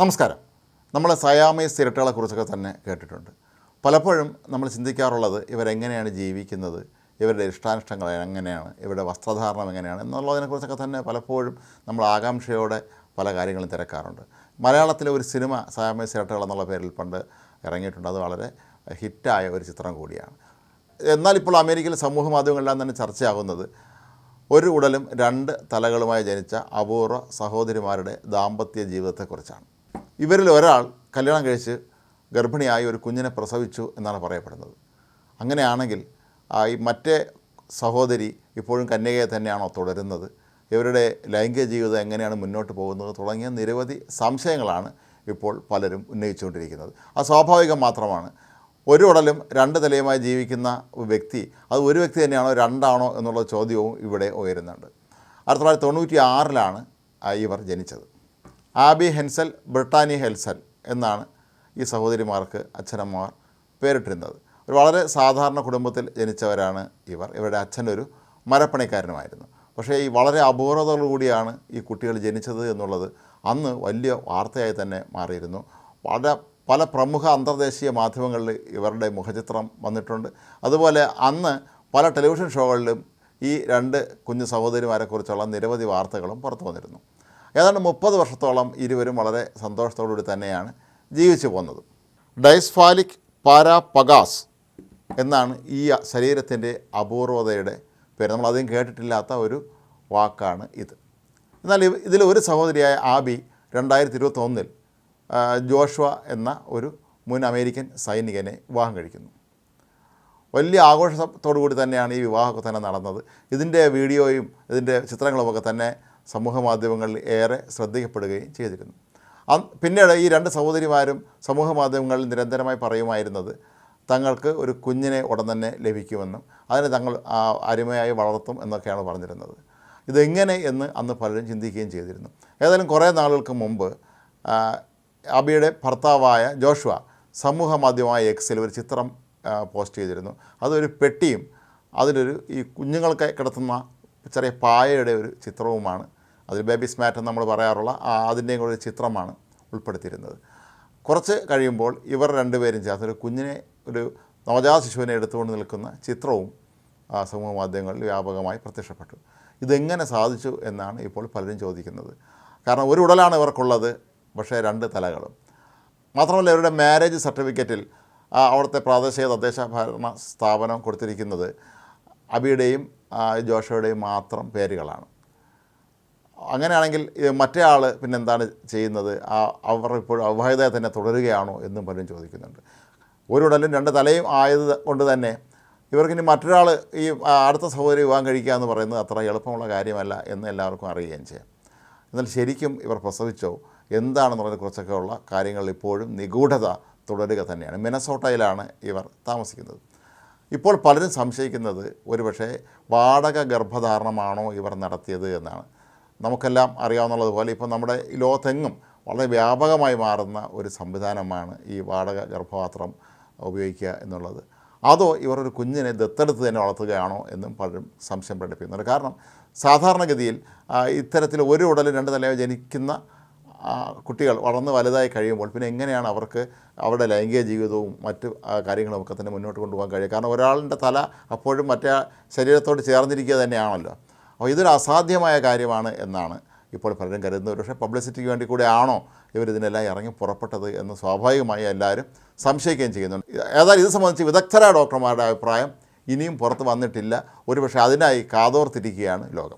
നമസ്കാരം. നമ്മൾ സയാമീസ് ഇരട്ടകളെക്കുറിച്ചൊക്കെ തന്നെ കേട്ടിട്ടുണ്ട്. പലപ്പോഴും നമ്മൾ ചിന്തിക്കാറുള്ളത് ഇവരെങ്ങനെയാണ് ജീവിക്കുന്നത് ഇവരുടെ ഇഷ്ടാനിഷ്ടങ്ങൾ എങ്ങനെയാണ് ഇവരുടെ വസ്ത്രധാരണം എങ്ങനെയാണ് എന്നുള്ളതിനെക്കുറിച്ചൊക്കെ തന്നെ പലപ്പോഴും നമ്മൾ ആകാംക്ഷയോടെ പല കാര്യങ്ങളും തിരക്കാറുണ്ട്. മലയാളത്തിലെ ഒരു സിനിമ സയാമീസ് ഇരട്ടകൾ എന്നുള്ള പേരിൽ പണ്ട് ഇറങ്ങിയിട്ടുണ്ട്. അത് വളരെ ഹിറ്റായ ഒരു ചിത്രം കൂടിയാണ്. എന്നാൽ ഇപ്പോൾ അമേരിക്കയിലെ സമൂഹ മാധ്യമങ്ങളെല്ലാം തന്നെ ചർച്ചയാകുന്നത്. ഒരു ഉടലും രണ്ട് തലകളുമായി ജനിച്ച അപൂർവ സഹോദരിമാരുടെ ദാമ്പത്യ ജീവിതത്തെക്കുറിച്ചാണ്. ഇവരിൽ ഒരാൾ കല്യാണം കഴിച്ച് ഗർഭിണിയായി ഒരു കുഞ്ഞിനെ പ്രസവിച്ചു എന്നാണ് പറയപ്പെടുന്നത്. അങ്ങനെയാണെങ്കിൽ ഈ മറ്റേ സഹോദരി ഇപ്പോഴും കന്യകയെ തന്നെയാണോ തുടരുന്നത്? ഇവരുടെ ലൈംഗിക ജീവിതം എങ്ങനെയാണ് മുന്നോട്ട് പോകുന്നത് തുടങ്ങിയ നിരവധി സംശയങ്ങളാണ് ഇപ്പോൾ പലരും ഉന്നയിച്ചുകൊണ്ടിരിക്കുന്നത്. അത് സ്വാഭാവികം മാത്രമാണ്. ഒരു ഉടലും രണ്ട് തലയുമായി ജീവിക്കുന്ന വ്യക്തി അത് ഒരു വ്യക്തി തന്നെയാണോ രണ്ടാണോ എന്നുള്ള ചോദ്യവും ഇവിടെ ഉയരുന്നുണ്ട്. ആയിരത്തി തൊള്ളായിരത്തി തൊണ്ണൂറ്റി ആറിലാണ് ഇവർ ജനിച്ചത്. ആബി ഹെൻസൽ ബ്രിട്ടാനി ഹെൽസൻ എന്നാണ് ഈ സഹോദരിമാർക്ക് അച്ഛനമ്മമാർ പേരിട്ടിരുന്നത്. ഒരു വളരെ സാധാരണ കുടുംബത്തിൽ ജനിച്ചവരാണ് ഇവർ. ഇവരുടെ അച്ഛനൊരു മരപ്പണിക്കാരനുമായിരുന്നു. പക്ഷേ ഈ വളരെ അപൂർവതയോടുകൂടിയാണ് ഈ കുട്ടികൾ ജനിച്ചത് എന്നുള്ളത് അന്ന് വലിയ വാർത്തയായി തന്നെ മാറിയിരുന്നു. വളരെ പല പ്രമുഖ അന്തർദേശീയ മാധ്യമങ്ങളിൽ ഇവരുടെ മുഖചിത്രം വന്നിട്ടുണ്ട്. അതുപോലെ അന്ന് പല ടെലിവിഷൻ ഷോകളിലും ഈ രണ്ട് കുഞ്ഞു സഹോദരിമാരെക്കുറിച്ചുള്ള നിരവധി വാർത്തകളും പുറത്തു വന്നിരുന്നു. ഏതാണ്ട് മുപ്പത് വർഷത്തോളം ഇരുവരും വളരെ സന്തോഷത്തോടുകൂടി തന്നെയാണ് ജീവിച്ചു പോകുന്നത്. ഡൈസ്ഫാലിക് പാരാപഗാസ് എന്നാണ് ഈ ശരീരത്തിന്റെ അപൂർവതയുടെ പേര്. നമ്മൾ അധികം കേട്ടിട്ടില്ലാത്ത ഒരു വാക്കാണ് ഇത്. എന്നാൽ ഇതിൽ ഒരു സഹോദരിയായ ആബി രണ്ടായിരത്തി ഇരുപത്തൊന്നിൽ ജോഷ്വ എന്ന ഒരു മുൻ അമേരിക്കൻ സൈനികനെ വിവാഹം കഴിക്കുന്നു. വലിയ ആഘോഷത്തോടു കൂടി തന്നെയാണ് ഈ വിവാഹമൊക്കെ തന്നെ നടന്നത്. ഇതിന്റെ വീഡിയോയും ഇതിന്റെ ചിത്രങ്ങളുമൊക്കെ തന്നെ സമൂഹ മാധ്യമങ്ങളിൽ ഏറെ ശ്രദ്ധിക്കപ്പെടുകയും ചെയ്തിരുന്നു. പിന്നീട് ഈ രണ്ട് സഹോദരിമാരും സമൂഹ മാധ്യമങ്ങളിൽ നിരന്തരമായി പറയുമായിരുന്നത് തങ്ങൾക്ക് ഒരു കുഞ്ഞിനെ ഉടൻ തന്നെ ലഭിക്കുമെന്നും അതിനെ തങ്ങൾ അരുമയായി വളർത്തും എന്നൊക്കെയാണ് പറഞ്ഞിരുന്നത്. ഇതെങ്ങനെ എന്ന് അന്ന് പലരും ചിന്തിക്കുകയും ചെയ്തിരുന്നു. ഏതായാലും കുറേ നാളുകൾക്ക് മുമ്പ് അബിയുടെ ഭർത്താവായ ജോഷുവ സമൂഹ മാധ്യമമായ എക്സിൽ ഒരു ചിത്രം പോസ്റ്റ് ചെയ്തിരുന്നു. അതൊരു പെട്ടിയും അതിലൊരു ഈ കുഞ്ഞുങ്ങൾക്ക് കിടത്തുന്ന ചെറിയ പായയുടെ ഒരു ചിത്രവുമാണ് അതിൽ ബേബി സ്മാറ്റ് എന്ന് നമ്മൾ പറയാറുള്ള അതിന്റെയും കൂടെ ഒരു ചിത്രമാണ് ഉൾപ്പെടുത്തിയിരുന്നത്. കുറച്ച് കഴിയുമ്പോൾ ഇവർ രണ്ടുപേരും ചേർന്ന് ഒരു കുഞ്ഞിനെ ഒരു നവജാത ശിശുവിനെ എടുത്തുകൊണ്ട് നിൽക്കുന്ന ചിത്രവും സമൂഹ മാധ്യമങ്ങളിൽ വ്യാപകമായി പ്രത്യക്ഷപ്പെട്ടു. ഇതെങ്ങനെ സാധിച്ചു എന്നാണ് ഇപ്പോൾ പലരും ചോദിക്കുന്നത്. കാരണം ഒരു ഉടലാണ് ഇവർക്കുള്ളത് പക്ഷേ രണ്ട് തലകളും. മാത്രമല്ല ഇവരുടെ മാരേജ് സർട്ടിഫിക്കറ്റിൽ അവിടുത്തെ പ്രാദേശിക തദ്ദേശ ഭരണ സ്ഥാപനം കൊടുത്തിരിക്കുന്നത് അബിയുടെയും ജോഷയുടെയും മാത്രം പേരുകളാണ്. അങ്ങനെയാണെങ്കിൽ മറ്റേ ആൾ പിന്നെ എന്താണ് ചെയ്യുന്നത്? ആ അവർ ഇപ്പോൾ അവിവാഹിതയെ തന്നെ തുടരുകയാണോ എന്നും പലരും ചോദിക്കുന്നുണ്ട്. ഒരു ഉടലും രണ്ട് തലയും ആയത് കൊണ്ട് തന്നെ ഇവർക്കിനി മറ്റൊരാൾ ഈ അടുത്ത സഹോദരി വിവാഹം കഴിക്കുക എന്ന് പറയുന്നത് അത്ര എളുപ്പമുള്ള കാര്യമല്ല എന്ന് എല്ലാവർക്കും അറിയുകയും ചെയ്യാം. എന്നാൽ ശരിക്കും ഇവർ പ്രസവിച്ചോ എന്താണെന്നുള്ളതിനെക്കുറിച്ചൊക്കെ ഉള്ള കാര്യങ്ങളിൽ ഇപ്പോഴും നിഗൂഢത തുടരുക തന്നെയാണ്. മിനസോട്ടയിലാണ് ഇവർ താമസിക്കുന്നത്. ഇപ്പോൾ പലരും സംശയിക്കുന്നത് ഒരുപക്ഷെ വാടക ഗർഭധാരണമാണോ ഇവർ നടത്തിയത് എന്നാണ്. നമുക്കെല്ലാം അറിയാവുന്നതുപോലെ ഇപ്പോൾ നമ്മുടെ ലോകത്തെങ്ങും വളരെ വ്യാപകമായി മാറുന്ന ഒരു സംവിധാനമാണ് ഈ വാടക ഗർഭപാത്രം ഉപയോഗിക്കുക എന്നുള്ളത്. അതോ ഇവർ ഒരു കുഞ്ഞിനെ ദത്തെടുത്ത് തന്നെ വളർത്തുകയാണോ എന്നും പലരും സംശയം പ്രകടിപ്പിക്കുന്നുണ്ട്. കാരണം സാധാരണഗതിയിൽ ഇത്തരത്തിൽ ഒരു ഉടലും രണ്ട് തലയോ ജനിക്കുന്ന കുട്ടികൾ വളർന്ന് വലുതായി കഴിയുമ്പോൾ പിന്നെ എങ്ങനെയാണ് അവർക്ക് അവരുടെ ലൈംഗിക ജീവിതവും മറ്റ് കാര്യങ്ങളും ഒക്കെ തന്നെ മുന്നോട്ട് കൊണ്ടുപോകാൻ കഴിയുക? കാരണം ഒരാളുടെ തല അപ്പോഴും മറ്റേ ശരീരത്തോട് ചേർന്നിരിക്കുക തന്നെയാണല്ലോ. അപ്പോൾ ഇതൊരു അസാധ്യമായ കാര്യമാണ് എന്നാണ് ഇപ്പോൾ പലരും കരുതുന്നത്. പക്ഷേ പബ്ലിസിറ്റിക്ക് വേണ്ടി കൂടെ ആണോ ഇവരിതിനെല്ലാം ഇറങ്ങി പുറപ്പെട്ടത് എന്ന് സ്വാഭാവികമായി എല്ലാവരും സംശയിക്കുകയും ചെയ്യുന്നുണ്ട്. ഏതായാലും ഇത് സംബന്ധിച്ച് വിദഗ്ധരായ ഡോക്ടർമാരുടെ അഭിപ്രായം ഇനിയും പുറത്ത് വന്നിട്ടില്ല. ഒരുപക്ഷെ അതിനായി കാതോർത്തിരിക്കുകയാണ് ലോകം.